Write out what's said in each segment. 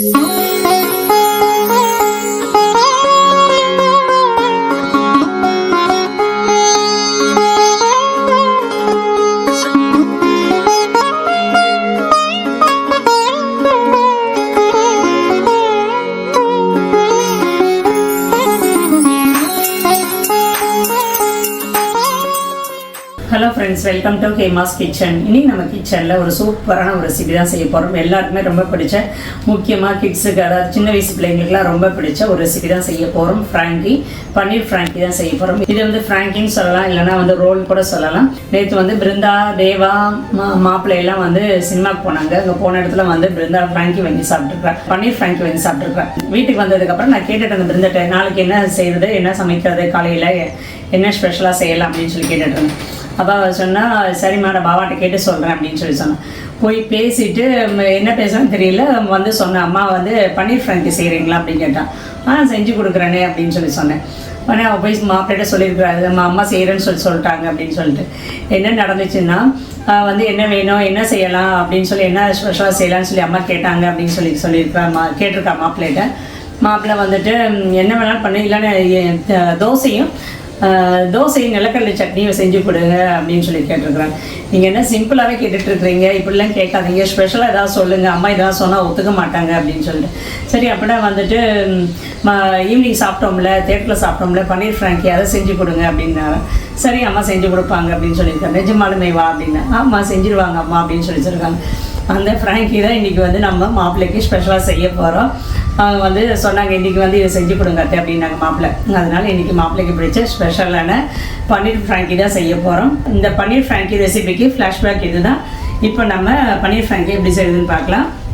Oh. Hema's kitchen. இன்னைக்கு நம்ம கிச்சனில் ஒரு சூப்பரான ஒரு ரெசிபி தான் செய்ய போகிறோம் எல்லாருக்குமே ரொம்ப பிடிச்ச முக்கியமாக கிட்ஸுக்கு அதாவது சின்ன வயசு பிள்ளைங்களுக்குலாம் ரொம்ப பிடிச்ச ஒரு ரெசிபி தான் செய்ய போகிறோம் ஃப்ராங்கி பன்னீர் ஃப்ராங்கி தான் செய்ய போகிறோம் இது வந்து ஃப்ராங்கின்னு சொல்லலாம் இல்லைன்னா வந்து ரோல் கூட சொல்லலாம். நேற்று வந்து பிருந்தா தேவா மா மாப்பிள்ளையெல்லாம் வந்து சினிமாக்கு போனாங்க. அங்கே போன இடத்துல வந்து பிருந்தா ஃப்ராங்கி வாங்கி சாப்பிட்ருக்கேன் பன்னீர் ஃப்ராங்கி வாங்கி சாப்பிட்ருக்கேன் வீட்டுக்கு வந்ததுக்கப்புறம் நான் கேட்டுட்டு அந்த பிருந்தாட்ட நாளைக்கு என்ன செய்கிறது என்ன சமைக்கிறது? காலையில் என்ன ஸ்பெஷலாக செய்யலாம்? அப்படின்னு சொல்லி கேட்டுட்டு இருந்தேன். அப்பாவை சொன்னால் சரிம்மா நான் பாபாட்ட கேட்டு சொல்கிறேன் அப்படின்னு சொல்லி சொன்னேன். போய் பேசிட்டு என்ன பேசுறேன்னு தெரியல வந்து சொன்னேன் அம்மா வந்து பன்னீர் ஃப்ராங்கி செய்கிறீங்களா அப்படின்னு கேட்டான். ஆ செஞ்சு கொடுக்குறேனே அப்படின்னு சொல்லி சொன்னேன். உடனே அவள் போய் மாப்பிள்ளைகிட்ட சொல்லியிருக்கிறாரு நம்ம அம்மா செய்கிறேன்னு சொல்லி சொல்லிட்டாங்க அப்படின்னு சொல்லிட்டு. என்ன நடந்துச்சுன்னா வந்து என்ன வேணும் என்ன செய்யலாம்? அப்படின்னு சொல்லி என்ன ஸ்பெஷலாக செய்யலாம்னு சொல்லி அம்மா கேட்டாங்க அப்படின்னு சொல்லி சொல்லியிருக்கா மா கேட்டிருக்கா மாப்பிள்ளைகிட்ட மாப்பிள்ளை வந்துட்டு என்ன வேணாலும் பண்ணு இல்லைன்னா தோசையும் தோசையும் தோசை நிலக்கடலை சட்னியும் செஞ்சு கொடுங்க அப்படின்னு சொல்லி கேட்டிருக்கிறாங்க. நீங்கள் என்ன சிம்பிளாகவே கேட்டுட்டு இருக்கிறீங்க இப்படிலாம் கேட்காதீங்க. ஸ்பெஷலாக ஏதாவது சொல்லுங்கள் அம்மா ஏதாவது சொன்னால் ஒத்துக்க மாட்டாங்க அப்படின்னு சொல்லிட்டு. சரி அப்படின்னா வந்துட்டு ஈவினிங் சாப்பிட்டோம்ல தேட்டரில் சாப்பிட்டோம்ல பன்னீர் ஃப்ராங்கி அதை செஞ்சு கொடுங்க அப்படின்னாங்க. சரி அம்மா செஞ்சு கொடுப்பாங்க அப்படின்னு சொல்லியிருக்காங்க. நிஜமாலுமே வா அப்படின்னு. ஆமாம் செஞ்சுருவாங்க அம்மா அப்படின்னு சொல்லி சொல்லியிருக்காங்க அந்த ஃப்ராங்கி தான் இன்றைக்கி வந்து நம்ம மாப்பிள்ளைக்கு ஸ்பெஷலாக செய்ய போகிறோம் அவங்க வந்து சொன்னாங்க இன்றைக்கி வந்து இதை செஞ்சு கொடுங்க அத்தை அப்படின்னாங்க மாப்பிள்ளை. அதனால் இன்றைக்கி மாப்பிள்ளைக்கு பிடிச்ச ஸ்பெஷலான பன்னீர் ஃப்ராங்கி தான் செய்ய போகிறோம் இந்த பன்னீர் ஃப்ராங்கி ரெசிபிக்கு ஃப்ளாஷ்பேக் இதுதான். இப்போ நம்ம பன்னீர் ஃப்ராங்கி எப்படி செய்யுதுன்னு பார்க்கலாம்.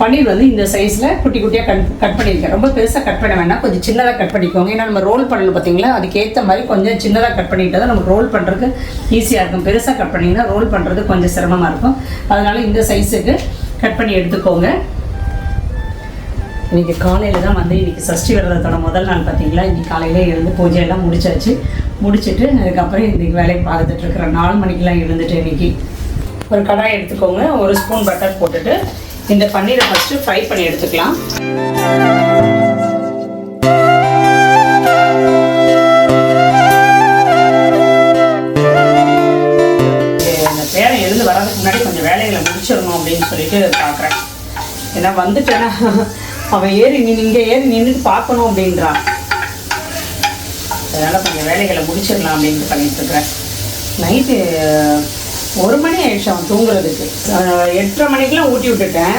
பன்னீர் வந்து இந்த சைஸில் குட்டி குட்டியாக கட் கட் பண்ணியிருக்கேன். ரொம்ப பெருசாக கட் பண்ண வேணாம் கொஞ்சம் சின்னதாக கட் பண்ணிக்கோங்க. ஏன்னா நம்ம ரோல் பண்ணல பார்த்தீங்களா அதுக்கேற்ற மாதிரி கொஞ்சம் சின்னதாக கட் பண்ணிட்டு தான் நமக்கு ரோல் பண்ணுறதுக்கு ஈஸியாக இருக்கும். பெருசாக கட் பண்ணிங்கன்னா ரோல் பண்ணுறது கொஞ்சம் சிரமமாக இருக்கும். அதனால் இந்த சைஸுக்கு கட் பண்ணி எடுத்துக்கோங்க. இன்றைக்கி காலையில் தான் வந்து இன்றைக்கி சஷ்டி விரதத்தோட முதல் நாள் பார்த்தீங்களா இன்றைக்கி காலையிலே எழுந்து பூஜையெல்லாம் முடிச்சாச்சு. முடிச்சுட்டு அதுக்கப்புறம் இன்றைக்கி வேலையை பார்த்துட்ருக்கிறேன் நாலு மணிக்கெல்லாம் எழுந்துட்டு இன்னைக்கு ஒரு கடாய் எடுத்துக்கோங்க. ஒரு ஸ்பூன் பட்டர் போட்டுட்டு இந்த பன்னீரை ஃபஸ்ட்டு ஃப்ரை பண்ணி எடுத்துக்கலாம். இந்த பேரன் எழுந்து வர்றதுக்கு முன்னாடி கொஞ்சம் வேலைகளை முடிச்சிடணும் அப்படின்னு சொல்லிட்டு பார்க்குறேன் ஏன்னா வந்துட்டேன்னா அவன் ஏறி நீ இங்கே ஏறி நின்றுட்டு பார்க்கணும் அப்படின்றான். அதனால் கொஞ்சம் வேலைகளை முடிச்சிடலாம் அப்படின்ட்டு பண்ணிட்டு இருக்கிறேன். நைட்டு ஒரு மணி ஆயிடுச்சு அவன் தூங்குறதுக்கு. எட்டரை மணிக்கெல்லாம் ஊட்டி விட்டுட்டேன்.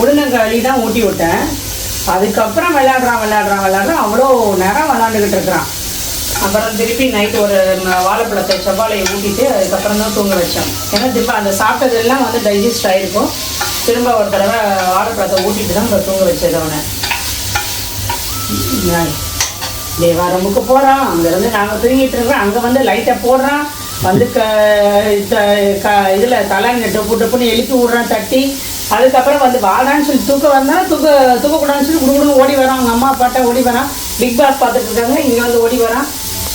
உளுந்தங்களி தான் ஊட்டி விட்டேன். அதுக்கப்புறம் விளையாடுறான் விளையாடுறான் விளையாடுறான். அவ்வளோ நேரம் விளையாண்டுக்கிட்டு இருக்கிறான். அப்புறம் திருப்பி நைட் ஒரு வாழைப்பழத்தை செவ்வாழையை ஊட்டிட்டு அதுக்கப்புறம் தான் தூங்க வச்சோம் ஏன்னா திரும்ப அந்த சாப்பிட்டதெல்லாம் வந்து டைஜஸ்ட் ஆகிருக்கும் திரும்ப ஒரு தடவை வாழைப்பழத்தை ஊட்டிட்டு தான் அப்புறம் தூங்க வச்சது அவனை. தேவாரமுக்கு போகிறான் அங்கேருந்து நாங்கள் தூங்கிட்டு இருக்கிறோம். அங்கே வந்து லைட்டை போடுறான். வந்து க க இதில் தலை டொப்பு டொப்புன்னு எழுப்பி விட்றான் தட்டி. அதுக்கப்புறம் வந்து வாடான்னு சொல்லி தூக்க வந்தால் தூக்க தூக்கக்கூடாதுன்னு சொல்லி குடுகுடுன்னு ஓடி வரான். அவங்க அம்மா அப்பாட்ட ஓடி வரான். பிக் பாஸ் பார்த்துட்டு இருக்காங்க இங்கே வந்து ஓடி வரான்.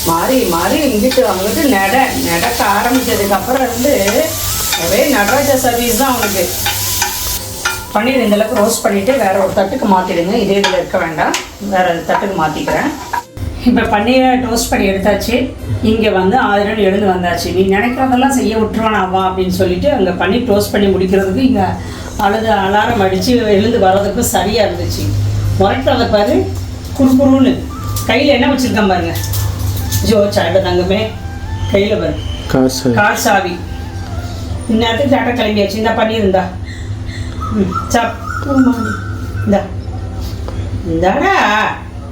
மாறி மாறி இங்கிட்டு அங்கிட்டு நட நடக்க ஆரம்பித்ததுக்கப்புறம் இருந்து ஒரே நடராஜ சர்வீஸ் தான் அவனுக்கு. பன்னீர் இந்தளவுக்கு ரோஸ்ட் பண்ணிவிட்டு வேறு ஒரு தட்டுக்கு மாற்றிடுங்க இதே இதில் இருக்க வேண்டாம். வேறு தட்டுக்கு மாற்றிக்கிறேன் இப்போ பன்னீரை டோஸ்ட் பண்ணி எடுத்தாச்சு. இங்கே வந்து ஆயிரம் எழுந்து வந்தாச்சு. நீ நினைக்கிறதெல்லாம் செய்ய விட்டுருவான் அவா அப்படின்னு சொல்லிட்டு அங்கே பன்னீர் டோஸ்ட் பண்ணி முடிக்கிறதுக்கு இங்கே அழுது அலாரம் அடித்து எழுந்து வர்றதுக்கு சரியாக இருந்துச்சு. முறைக்கிறத பாரு குறுகுறுன்னு. கையில் என்ன வச்சுருக்கேன் பாருங்க. ஜோ சாய்ட தங்கமே. கையில் பாரு. காசு கார் சாவி இந்நேரத்துக்கு டாட்டா கிளம்பியாச்சு. இந்த பண்ணியிருந்தா ம் சாப் இந்தா. இந்தாடா.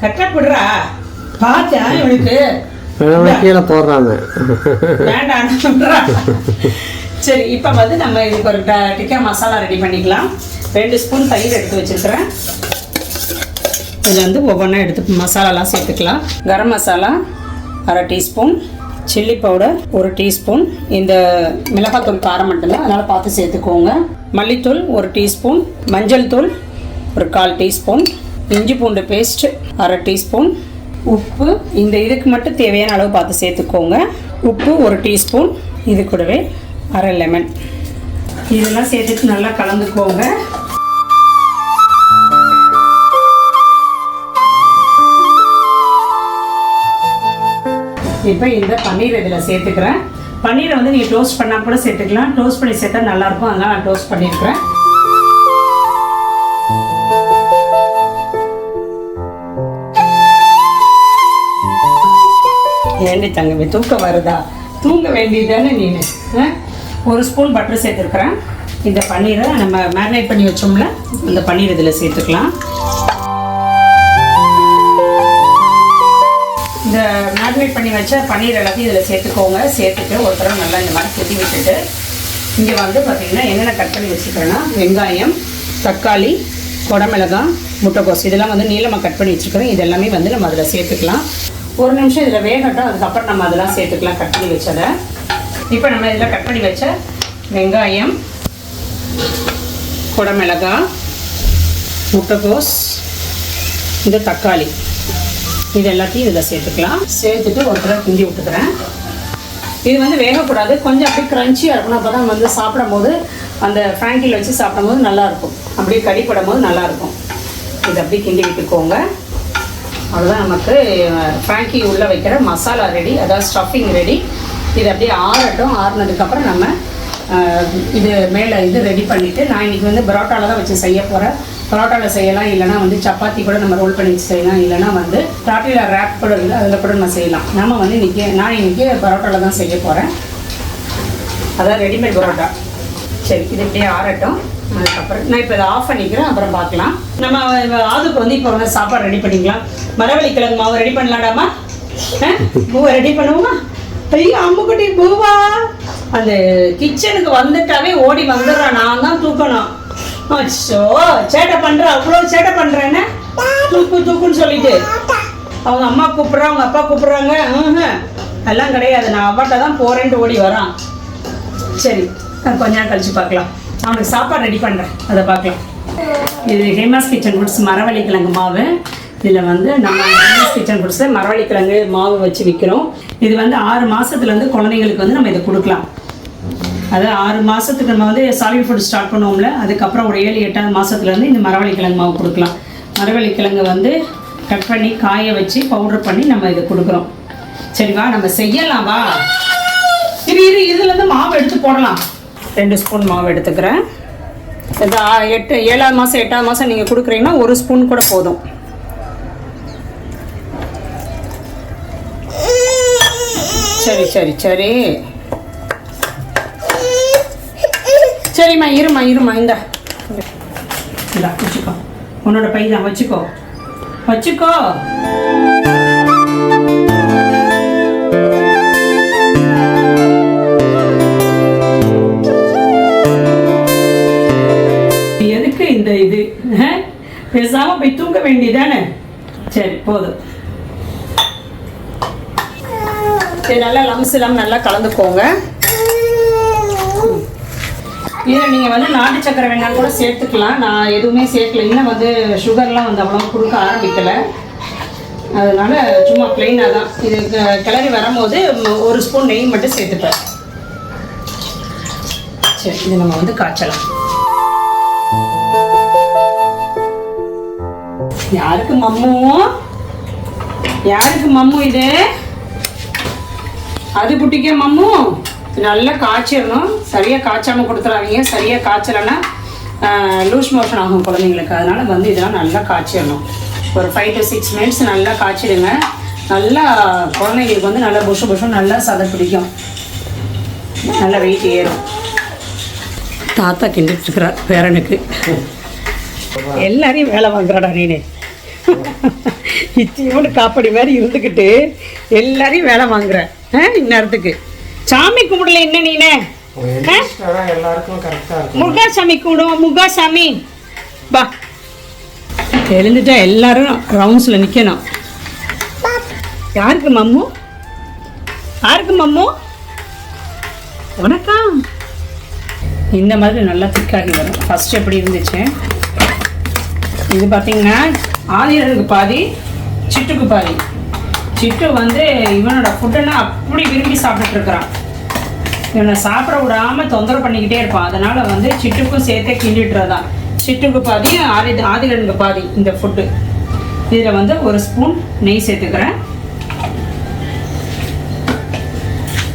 கட்டப்படுறா. பார்த்தேன் இவனுக்கு? கீழே போடுறாங்க வேண்டாம்ன்றா சரி இப்போ வந்து நம்ம இதுக்கு ஒரு டிக்கா மசாலா ரெடி பண்ணிக்கலாம். ரெண்டு ஸ்பூன் தயிர் எடுத்து வச்சிருக்கிறேன். இதில் வந்து ஒவ்வொன்றா எடுத்து மசாலாலாம் சேர்த்துக்கலாம். கரம் மசாலா அரை டீஸ்பூன். சில்லி பவுடர் ஒரு டீஸ்பூன். இந்த மிளகாத்தூள் காரம் மட்டும்தான். அதனால் பார்த்து சேர்த்துக்கோங்க. மல்லித்தூள் ஒரு டீஸ்பூன். மஞ்சள் தூள் ஒரு கால் டீஸ்பூன். இஞ்சி பூண்டு பேஸ்ட் அரை டீஸ்பூன். உப்பு இந்த இதுக்கு மட்டும் தேவையான அளவு பார்த்து சேர்த்துக்கோங்க. உப்பு ஒரு டீஸ்பூன் இது கூடவே அரை லெமன். இதெல்லாம் சேர்த்துட்டு நல்லா கலந்துக்கோங்க. இப்போ இந்த பன்னீர் இதில் சேர்த்துக்கிறேன். பன்னீரை வந்து நீங்கள் டோஸ்ட் பண்ணால் கூட சேர்த்துக்கலாம். டோஸ்ட் பண்ணி சேர்த்தா நல்லாயிருக்கும் அதனால் நான் டோஸ்ட் பண்ணியிருக்கிறேன். ஏண்டி தங்கமே தூக்கம் வருதா? தூங்க வேண்டியதானே நீ ஒரு ஸ்பூன் பட்டர் சேர்த்துருக்குறேன். இந்த பன்னீரை நம்ம மேரினேட் பண்ணி வச்சோம்ல இந்த பன்னீர் இதில் சேர்த்துக்கலாம். இந்த மேரினேட் பண்ணி வச்ச பன்னீர் எல்லாத்தையும் இதில் சேர்த்துக்கோங்க. சேர்த்துட்டு ஒரு தடவை நல்லா இந்த மாதிரி கொதி விட்டுட்டு இங்கே வந்து பார்த்தீங்கன்னா என்னென்ன கட் பண்ணி வச்சுக்கிறேன்னா வெங்காயம் தக்காளி குடமிளகாய் முட்டைக்கோஸ் இதெல்லாம் வந்து நீளமாக கட் பண்ணி வச்சுருக்கிறோம். இது எல்லாமே வந்து நம்ம அதில் சேர்த்துக்கலாம். ஒரு நிமிஷம் இதில் வேகட்டும் அதுக்கப்புறம் நம்ம அதெல்லாம் சேர்த்துக்கலாம் கட் பண்ணி வச்சதை. இப்போ நம்ம இதில் கட் பண்ணி வச்ச வெங்காயம் குடமிளகா முட்டைக்கோஸ் இந்த தக்காளி. இது எல்லாத்தையும் இதில் சேர்த்துக்கலாம். சேர்த்துட்டு ஒரு தடவை கிண்டி விட்டுக்கிறேன். இது வந்து வேகக்கூடாது. கொஞ்சம் அப்படியே க்ரன்ச்சியாக இருக்கணும். அப்போ தான் வந்து சாப்பிடும்போது அந்த ஃப்ராங்கில் வச்சு சாப்பிடும்போது நல்லாயிருக்கும் அப்படியே கடிப்படும் போது நல்லாயிருக்கும் இது அப்படியே கிண்டி விட்டுக்கோங்க. அவ்வளோதான் நமக்கு ஃப்ராங்கி உள்ளே வைக்கிற மசாலா ரெடி அதாவது ஸ்டஃபிங் ரெடி இது அப்படியே ஆறட்டும். ஆறுனதுக்கப்புறம் நம்ம இது மேலே இது ரெடி பண்ணிவிட்டு நான் இன்றைக்கி வந்து பரோட்டாவில் தான் வச்சு செய்ய போகிறேன் பரோட்டாவில் செய்யலாம் இல்லைனா வந்து சப்பாத்தி கூட நம்ம ரோல் பண்ணி வச்சு செய்யலாம். இல்லைனா வந்து டாட்டியில் ரேப் கூட இல்லை அதில் கூட நம்ம செய்யலாம். நம்ம வந்து இன்றைக்கி நான் இன்றைக்கி பரோட்டாவில் தான் செய்ய போகிறேன் அதான் ரெடிமேட் பரோட்டா. சரி இது இப்படியே ஆறட்டும். அதுக்கப்புறம் நான் இப்போ இதை ஆஃப் பண்ணிக்கிறேன் அப்புறம் பார்க்கலாம். நம்ம ஆதுக்கு வந்து இப்போ வந்து சாப்பாடு ரெடி பண்ணிக்கலாம். மரவள்ளி கிழங்கு மாவு ரெடி பண்ணலாடாமா பூவை ரெடி பண்ணுவோமா? ஐயோ அம்முக்குட்டி பூவா? அந்த கிச்சனுக்கு வந்துட்டாவே ஓடி வந்துடுறான் நான் தான் தூக்கணும். அச்சோ சேட்டை பண்ணுற அவ்வளோ சேட்டை பண்ணுறேன்னு தூக்கு தூக்குன்னு சொல்லிட்டு. அவங்க அம்மா கூப்பிட்றா அவங்க அப்பா கூப்பிட்றாங்க. அதெல்லாம் எல்லாம் கிடையாது. நான் அப்பாட்ட தான் போகிறேன்ட்டு ஓடி வரான். சரி கொஞ்ச நேரம் கழிச்சு பார்க்கலாம். அவனுக்கு சாப்பாடு ரெடி பண்ணுறேன் அதை பார்க்கலாம் இது ஹேமாஸ் கிச்சன் ஃபுட்ஸ் மரவள்ளி கிழங்கு மாவு. இதில் வந்து நம்ம ஹேமாஸ் கிச்சன் ஃபுட்ஸில் மரவள்ளி கிழங்கு மாவு வச்சு விற்கிறோம் இது வந்து ஆறு மாதத்துலேருந்து குழந்தைங்களுக்கு வந்து நம்ம இதை கொடுக்கலாம். அது ஆறு மாதத்துக்கு நம்ம வந்து சாலிட் ஃபுட் ஸ்டார்ட் பண்ணுவோம்ல அதுக்கப்புறம் ஒரு ஏழு எட்டாவது மாதத்துலேருந்து இந்த மரவள்ளி கிழங்கு மாவு கொடுக்கலாம். மரவள்ளி கிழங்கு வந்து கட் பண்ணி காய வச்சு பவுடர் பண்ணி நம்ம இதை கொடுக்குறோம். சரிவா நம்ம செய்யலாம் வா. இரு இரு இதுலேருந்து மாவு எடுத்து போடலாம். ரெண்டு ஸ்பூன் மாவு எடுத்துக்கிறேன். இது எட்டு ஏழாவது மாதம் எட்டாவது மாதம் நீங்கள் கொடுக்குறீங்கன்னா ஒரு ஸ்பூன் கூட போதும். சரி சரி சரி. சரிம்மா இருமா இருமா இந்த. இந்தா வச்சுக்கோ. உன்னோட பை தான் வச்சுக்கோ. வச்சுக்கோ. பேசாம போய் தூங்க வேண்டியதானே? சரி போதும். சரி நல்லா லம்ஸ் இல்லாமல் நல்லா கலந்துக்கோங்க. இதில் நீங்கள் வந்து நாட்டு சக்கரை வேணாலும் கூட சேர்த்துக்கலாம். நான் எதுவுமே சேர்க்கல. இன்னும் வந்து சுகர்லாம் வந்து அவ்வளோ கொடுக்க ஆரம்பிக்கலை. அதனால சும்மா பிளெயினாக தான். இது க- கிளறி வரும்போது ஒரு ஸ்பூன் நெய் மட்டும் சேர்த்துப்பேன். சரி இது நம்ம வந்து காய்ச்சலாம். யாருக்கு மம்மு? யாருக்கு மம்மு இது? அது குட்டிக்கே மம்மு. நல்லா காய்ச்சிடணும். சரியாக காய்ச்சாமல் கொடுத்துறாதீங்க. சரியாக காய்ச்சலைன்னா லூஸ் மோஷன் ஆகும் குழந்தைங்களுக்கு. அதனால் வந்து இதெல்லாம் நல்லா காய்ச்சிடணும். ஒரு ஃபைவ் டு சிக்ஸ் மினிட்ஸ் நல்லா காய்ச்சிடுங்க. நல்லா குழந்தைங்களுக்கு வந்து நல்லா புஷு புஷும் நல்லா சதை பிடிக்கும். நல்லா வெயிட் ஏறும். தாத்தா கிண்டிட்டு இருக்கிறார் பேரனுக்கு. எல்லாரையும் வேலை வாங்குறாடா நீனு. இத்தியோடு காப்படி மாதிரி இருந்துக்கிட்டு எல்லாரையும் வேலை வாங்குற ஆ, இந்நேரத்துக்கு. சாமி கும்பிடல என்ன நீனே? ஆ? எல்லாருக்கும் கரெக்டாக இருக்கும். முருகா சாமி கும்பிடுவோம் முருகா சாமி வா. எழுந்துட்டா எல்லாரும் ரவுண்ட்ஸில் நிற்கணும் யாருக்கு மம்மு? யாருக்கு மம்மு? வணக்கம் இந்த மாதிரி நல்லா திக்காகி வரும். ஃபர்ஸ்ட் எப்படி இருந்துச்சு? இது பார்த்தீங்கன்னா ஆதிரனுக்கு பாதி சிட்டுக்கு பாதி. சிட்டு வந்து இவனோட ஃபுட்டெல்லாம் அப்படி விரும்பி சாப்பிட்டுட்டு இருக்கிறான். இவனை சாப்பிட விடாம தொந்தரவு பண்ணிக்கிட்டே இருப்பான். அதனால வந்து சிட்டுக்கும் சேர்த்தே கிண்டிட்டுறதான் சிட்டுக்கு பாதி ஆதி ஆதிலனுக்கு பாதி இந்த ஃபுட்டு இதில் வந்து ஒரு ஸ்பூன் நெய் சேர்த்துக்கிறேன்.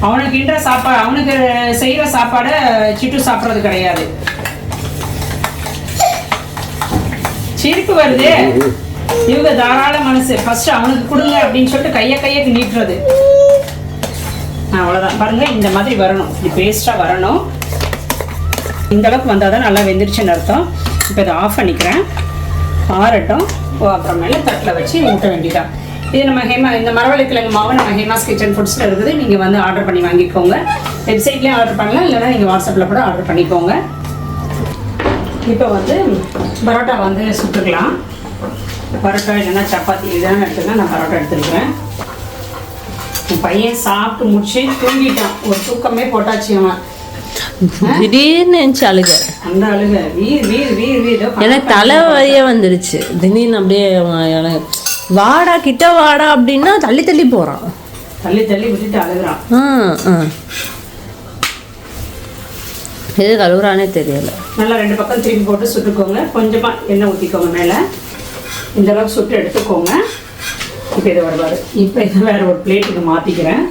அவனுக்கு இன்ற சாப்பாடு அவனுக்கு செய்கிற சாப்பாடை சிட்டு சாப்பிட்றது கிடையாது. சிரிப்பு வருது. இவங்க தாராள மனசு. ஃபர்ஸ்ட் அவனுக்கு கொடுங்க அப்படின்னு சொல்லிட்டு கையை கையக்கு நீட்டுறது. அவ்வளோதான் பாருங்க இந்த மாதிரி வரணும். இப்படி பேஸ்ட்டாக வரணும். இந்த அளவுக்கு வந்தால் தான் நல்லா வெந்துருச்சுன்னு அர்த்தம். இப்போ இதை ஆஃப் பண்ணிக்கிறேன். ஆறட்டும். ஓ அப்புறமேல தட்டில் வச்சு ஊட்ட வேண்டியதான் இது நம்ம ஹேமா இந்த மரவள்ளி கிழங்கு மாவு நம்ம ஹேமாஸ் கிச்சன் ஃபுட்ஸில் இருக்குது. நீங்கள் வந்து ஆர்டர் பண்ணி வாங்கிக்கோங்க. வெப்சைட்லேயும் ஆர்டர் பண்ணலாம். இல்லைன்னா நீங்கள் வாட்ஸ்அப்பில் கூட ஆர்டர் பண்ணிக்கோங்க. இப்போ வந்து பரோட்டா வந்து சுட்டுக்கலாம். பரோட்டா இல்லைன்னா சப்பாத்தி இதெல்லாம் எடுத்துக்கலாம் நான் பரோட்டா எடுத்துருக்கிறேன். என் பையன் சாப்பிட்டு முடிச்சு தூங்கிட்டான். ஒரு தூக்கமே போட்டாச்சு அவன் திடீர்னு அழுக. அந்த அழுக. வீர் வீர் வீர் வீர். எனக்கு வந்துருச்சு. திடீர்னு அப்படியே எனக்கு வாடா கிட்ட வாடா அப்படின்னா தள்ளி தள்ளி போறான். தள்ளி தள்ளி விட்டுட்டு அழுகுறான். ஆ ஆ. எது கழுவுறானே தெரியல. நல்லா ரெண்டு பக்கம் திருப்பி போட்டு சுட்டுக்கோங்க. கொஞ்சமாக எண்ணெய் ஊற்றிக்கோங்க மேலே. இந்த அளவுக்கு சுட்டு எடுத்துக்கோங்க. இப்போ இதை வருவார் இப்போ இதை வேறு ஒரு பிளேட்டுக்கு மாற்றிக்கிறேன்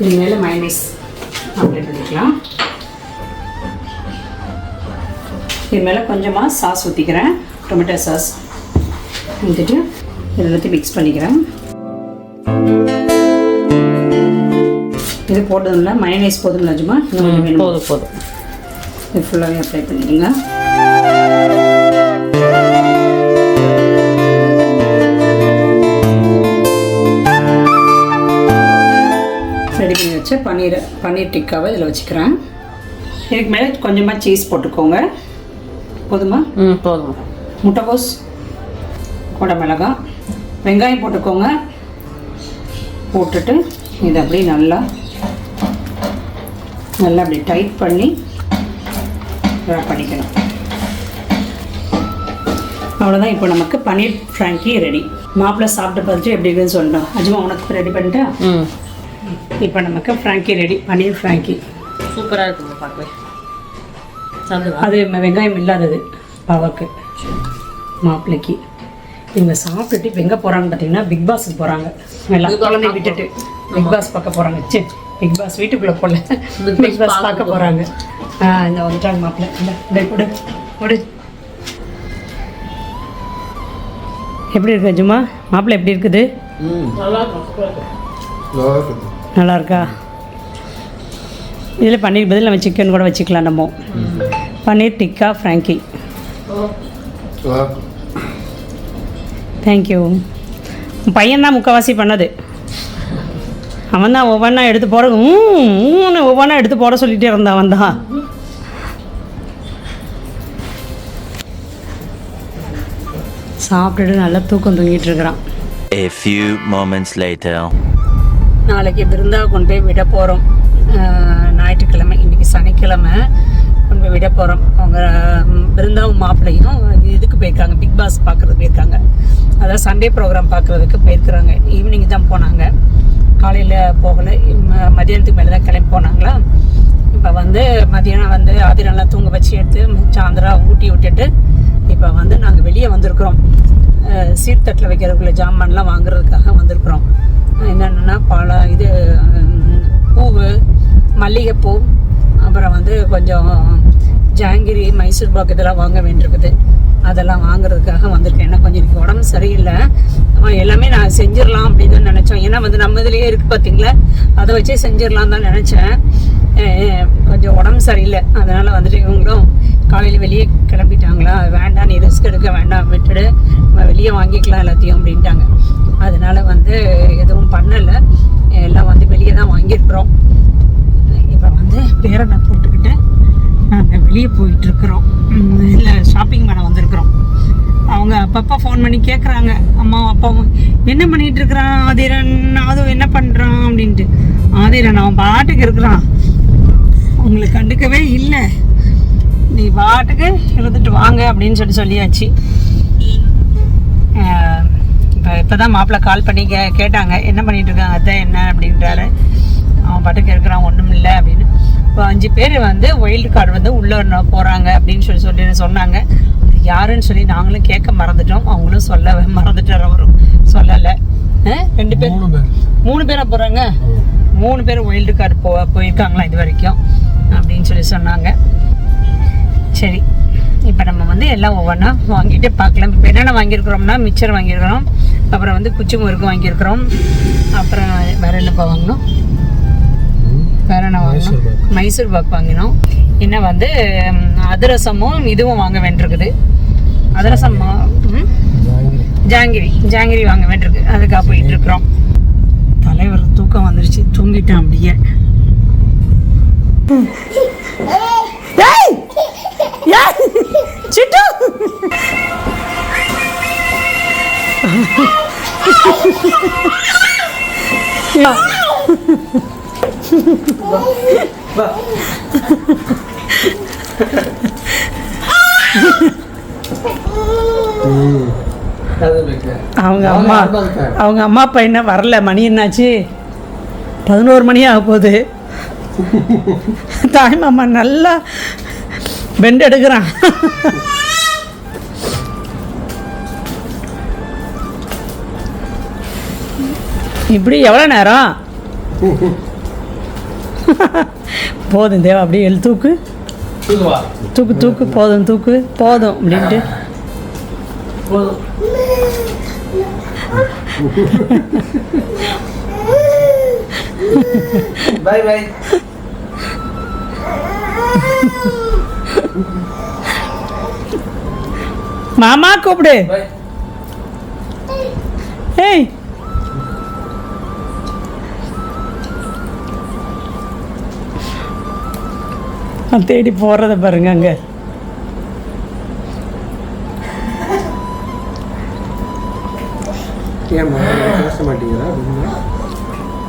இது மேலே மைனஸ் ஆம்லேட் பண்ணிக்கலாம். இது மேலே கொஞ்சமாக சாஸ் ஊற்றிக்கிறேன் டொமேட்டோ சாஸ் ஊற்றிட்டு இது எல்லாத்தையும் மிக்ஸ் பண்ணிக்கிறேன். இது போட்டதில்ல மயனைஸ் போதும் நிஜமா இன்னும் கொஞ்சம்? போதும் போதும். இது ஃபுல்லாகவே அப்ளை பண்ணிடுங்க. வச்ச பன்னீர் பன்னீர் டிக்காவை இதில் வச்சுக்கிறேன். இதுக்கு மேலே கொஞ்சமாக சீஸ் போட்டுக்கோங்க. போதுமா? ம் போதும். முட்டைகோஸ் கொடை மிளகாய் வெங்காயம் போட்டுக்கோங்க. போட்டுட்டு இதை அப்படியே நல்லா நல்லா அப்படி டைட் பண்ணி wrap பண்ணிக்கணும். அவ்வளோதான் இப்போ நமக்கு பன்னீர் ஃப்ராங்கி ரெடி மாப்பிள்ளை சாப்பிட்டு பார்த்துட்டு எப்படி இருக்குன்னு சொல்லணும் அஜ்மா உனக்கு ரெடி பண்ணிட்டா? ம். இப்போ நமக்கு ஃப்ராங்கி ரெடி பன்னீர் ஃப்ராங்கி சூப்பராக இருக்குங்க பார்க்கவே. அது வெங்காயம் இல்லாதது பாவக்கு. மாப்பிள்ளைக்கு. இவங்க சாப்பிட்டுட்டு இப்போ எங்கே போகிறாங்க பார்த்தீங்கன்னா பிக் பாஸுக்கு போகிறாங்க எல்லாம் குழந்தை விட்டுட்டு. பிக் பாஸ் பார்க்க போகிறாங்க சரி பிக் பாஸ் வீட்டுக்குள்ளே போகல பிக் பாஸ் பார்க்க போகிறாங்க ஆ இந்த வந்துட்டாங்க மாப்பிள்ளை. இந்த இந்த கொடு கொடு. எப்படி இருக்கு ஜும்மா மாப்பிள்ளை எப்படி இருக்குது? நல்லா இருக்கா இதில் பன்னீர் பதில் நம்ம சிக்கன் கூட வச்சுக்கலாம் நம்ம. பன்னீர் டிக்கா ஃப்ராங்கி. தேங்க்யூ பையன்தான் பையன் முக்கால்வாசி பண்ணது. அவன் தான் ஒவ்வொன்றா எடுத்து போட ஊன்னு ஒவ்வொன்றா எடுத்து போட சொல்லிகிட்டே இருந்தான் அவன் தான் சாப்பிட்டுட்டு நல்லா தூக்கம் தூங்கிட்டு இருக்கிறான். A few moments later. நாளைக்கு பிருந்தா கொண்டு போய் விட போகிறோம் ஞாயிற்றுக்கிழமை இன்னைக்கு சனிக்கிழமை கொண்டு போய் விட போகிறோம் அவங்க பிருந்தாவும் மாப்பிள்ளையும் இதுக்கு போயிருக்காங்க. பிக் பாஸ் பார்க்குறதுக்கு போயிருக்காங்க. அதாவது சண்டே ப்ரோக்ராம் பார்க்குறதுக்கு போயிருக்கிறாங்க. ஈவினிங் தான் போனாங்க. காலையில் போகலை. மதியானத்துக்கு மேலே தான் கிளம்பி போனாங்களா? இப்போ வந்து மதியானம் வந்து ஆதி நல்லா தூங்க வச்சு எடுத்து சாயந்தரம் ஊட்டி விட்டுட்டு இப்போ வந்து நாங்கள் வெளியே வந்திருக்கிறோம். சீர்தட்டில் வைக்கிறதுக்குள்ள ஜாமான்லாம் வாங்குறதுக்காக வந்திருக்கிறோம். என்னென்னா பல இது பூவு மல்லிகைப்பூ அப்புறம் வந்து கொஞ்சம் ஜாங்கிரி மைசூர் பாக் இதெல்லாம் வாங்க வேண்டியிருக்குது. அதெல்லாம் வாங்குறதுக்காக வந்திருக்கேன். ஏன்னா கொஞ்சம் எனக்கு உடம்பு சரியில்லை. எல்லாமே நான் செஞ்சிடலாம் அப்படின்னு தான் நினச்சோம். ஏன்னா வந்து நம்ம இதுலேயே இருக்குது பார்த்தீங்களா அதை வச்சே செஞ்சிடலாம் தான் நினச்சேன். கொஞ்சம் உடம்பு சரியில்லை. அதனால் வந்துட்டு இவங்களும் காலையில் வெளியே கிளம்பிட்டாங்களா? வேண்டாம் நீ ரிஸ்க் எடுக்க வேண்டாம் விட்டுடு. நம்ம வெளியே வாங்கிக்கலாம் எல்லாத்தையும் அப்படின்ட்டாங்க. அதனால வந்து எதுவும் பண்ணலை. எல்லாம் வந்து வெளியே தான் வாங்கியிருக்கிறோம். இப்போ வந்து பேரனை போட்டுக்கிட்டு நாங்கள் வெளியே போயிட்டுருக்குறோம். இல்லை ஷாப்பிங் பண்ண வந்திருக்கிறோம். அவங்க அப்பப்போ ஃபோன் பண்ணி கேட்குறாங்க அம்மாவும் அப்பாவும் என்ன பண்ணிகிட்ருக்குறான் இருக்கிறான் ஆதிரன்? அதுவும் என்ன பண்ணுறான் அப்படின்ட்டு. ஆதிரன் அவன் பாட்டுக்கு இருக்கிறான். உங்களை கண்டுக்கவே இல்லை. நீ பாட்டுக்கு எழுதிட்டு வாங்க அப்படின்னு சொல்லி சொல்லியாச்சு. இப்போ தான் மாப்பிள்ளை கால் பண்ணி கே கேட்டாங்க. என்ன பண்ணிட்டு இருக்காங்க? அதான் என்ன அப்படின்றாரு. அவன் பாட்டுக்கு இருக்கிறான் ஒன்றும் இல்லை அப்படின்னு. இப்போ அஞ்சு பேர் வந்து ஒயில்டு கார்டு வந்து உள்ளே போகிறாங்க அப்படின்னு சொல்லி சொல்லி சொன்னாங்க. அது யாருன்னு சொல்லி நாங்களும் கேட்க மறந்துட்டோம். அவங்களும் சொல்ல மறந்துட்டார் அவரும். சொல்லலை. ரெண்டு பேர். மூணு பேர். மூணு பேரா போகிறாங்க மூணு பேர் ஒயில்டு கார்டு போ போயிருக்காங்களா இது வரைக்கும்? அப்படின்னு சொல்லி சொன்னாங்க. சரி. இப்போ நம்ம வந்து எல்லாம் ஒவ்வொன்றா வாங்கிட்டு பார்க்கலாம் இப்போ என்னென்ன வாங்கியிருக்கிறோம்னா மிச்சர் வாங்கியிருக்கிறோம். அப்புறம் வந்து குச்சி முறுக்கு வாங்கியிருக்கிறோம். அப்புறம் வேற என்னப்பா வாங்கினோம் வேற என்ன வாங்கினோம் மைசூர் பாக். வாங்கினோம். இன்னும் வந்து அதிரசமும் இதுவும் வாங்க வேண்டியிருக்குது. அதிரசம்? ஜாங்கிரி. ஜாங்கிரி. வாங்க வேண்டியிருக்கு. அதுக்காக போயிட்டு இருக்கிறோம். தலைவர் தூக்கம் வந்துருச்சு. தூங்கிட்டான் அப்படியே. சிட்டு அவங்க அம்மா அவங்க அம்மா அப்பா என்ன வரல. மணி என்னாச்சு? பதினோரு மணி ஆக போகுது தாய் மாமா நல்லா பெண்ட் எடுக்கிறான். இப்படி எவ்வளோ நேரம்? போதும் தேவா அப்படியே எழு தூக்கு. தூக்கு தூக்கு போதும் தூக்கு போதும் அப்படின்ட்டு. பை பை மாமா கூப்பிடு. ஏய் தேடி போகிறத பாருங்க அங்கே.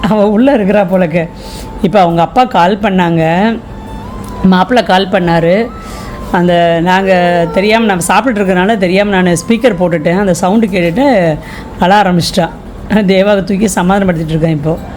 அவள் உள்ளே இருக்கிறா போலக்கு. இப்போ அவங்க அப்பா கால் பண்ணாங்க. மாப்பிள்ளை கால் பண்ணார். அந்த நாங்கள் தெரியாமல் நம்ம சாப்பிட்டுட்டு இருக்கறனால தெரியாமல் நான் ஸ்பீக்கர் போட்டுட்டேன். அந்த சவுண்டு கேட்டுட்டு அழ ஆரம்பிச்சிட்டான் தேவாவை தூக்கி சமாதானப்படுத்திட்டு இருக்கேன் இப்போது